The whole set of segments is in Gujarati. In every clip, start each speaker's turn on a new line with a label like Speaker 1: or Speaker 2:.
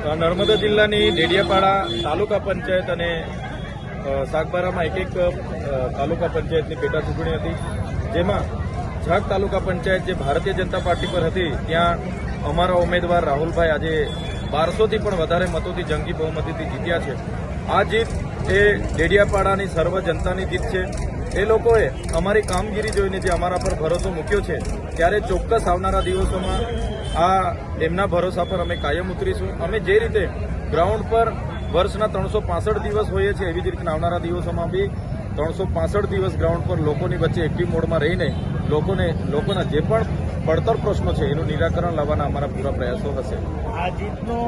Speaker 1: નર્મદા જિલ્લાની ડેડિયાપાડા તાલુકા પંચાયત અને સાગબારામાં એક એક તાલુકા પંચાયતની પેટા ચૂંટણી હતી. જેમાં ઝાક તાલુકા પંચાયત જે ભારતીય જનતા પાર્ટી પર હતી, ત્યાં અમારા ઉમેદવાર રાહુલભાઈ આજે બારસોથી પણ વધારે મતોથી જંગી બહુમતીથી જીત્યા છે. આ જીત એ ડેડિયાપાડાની સર્વ જનતાની જીત છે. એ લોકોએ અમારી કામગીરી જોઈને જે અમારા પર ભરોસો મૂક્યો છે, ત્યારે ચોક્કસ આવનારા દિવસોમાં આ એમના ભરોસા પર અમે કાયમ ઉતરીશું. અમે જે રીતે ગ્રાઉન્ડ પર વર્ષના ત્રણસો પાસઠ દિવસ હોઈએ છીએ એવી જ રીતના આવનારા દિવસોમાં બી ત્રણસો પાસઠ દિવસ ગ્રાઉન્ડ પર લોકોની વચ્ચે એક્ટિવ મોડમાં રહીને લોકોને લોકોના જે પણ પડતર પ્રશ્નો છે એનું નિરાકરણ લાવવાના અમારા પૂરા પ્રયાસો હશે.
Speaker 2: આ જીતનો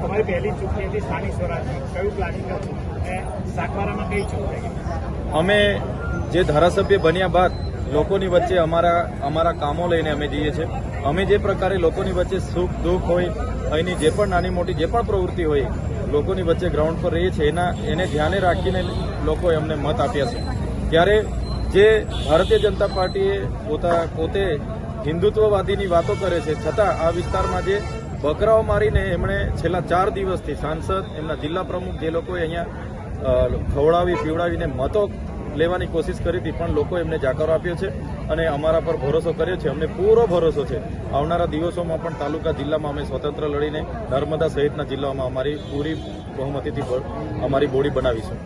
Speaker 2: તમારી પહેલી ચૂંટણી હતી સ્થાનિક સ્વરાજ. કયું પ્લાનિંગ હતું? અને સાગબારામાં કઈ ચૂંટણી?
Speaker 1: અમે જે ધારાસભ્ય બન્યા બાદ લોકોની વચ્ચે અમારા અમારા કામો લઈને અમે જઈએ છીએ. અમે જે પ્રકારે લોકોની વચ્ચે સુખ, દુઃખ હોય, અહીંની જે પણ નાની મોટી જે પણ પ્રવૃત્તિ હોય, લોકોની વચ્ચે ગ્રાઉન્ડ પર રહીએ છીએ, એના, એને ધ્યાને રાખીને લોકોએ અમને મત આપ્યા છે. ત્યારે જે ભારતીય જનતા પાર્ટીએ પોતા, પોતે હિન્દુત્વવાદીની વાતો કરે છે, છતાં આ વિસ્તારમાં જે બકરાઓ મારીને એમણે છેલ્લા ચાર દિવસથી સાંસદ, એમના જિલ્લા પ્રમુખ જે લોકોએ અહીંયા ખવડાવી, પીવડાવીને મતો લેવાની કોશિશ કરી હતી, પણ લોકો એમને જાકારો આપ્યો છે અને અમારા પર ભરોસો કર્યો છે. અમને પૂરો ભરોસો છે. આવનારા દિવસોમાં પણ તાલુકા જિલ્લામાં અમે સ્વતંત્ર લડીને નર્મદા સહિતના જિલ્લાઓમાં અમારી પૂરી બહુમતીથી અમારી બોડી બનાવીશું.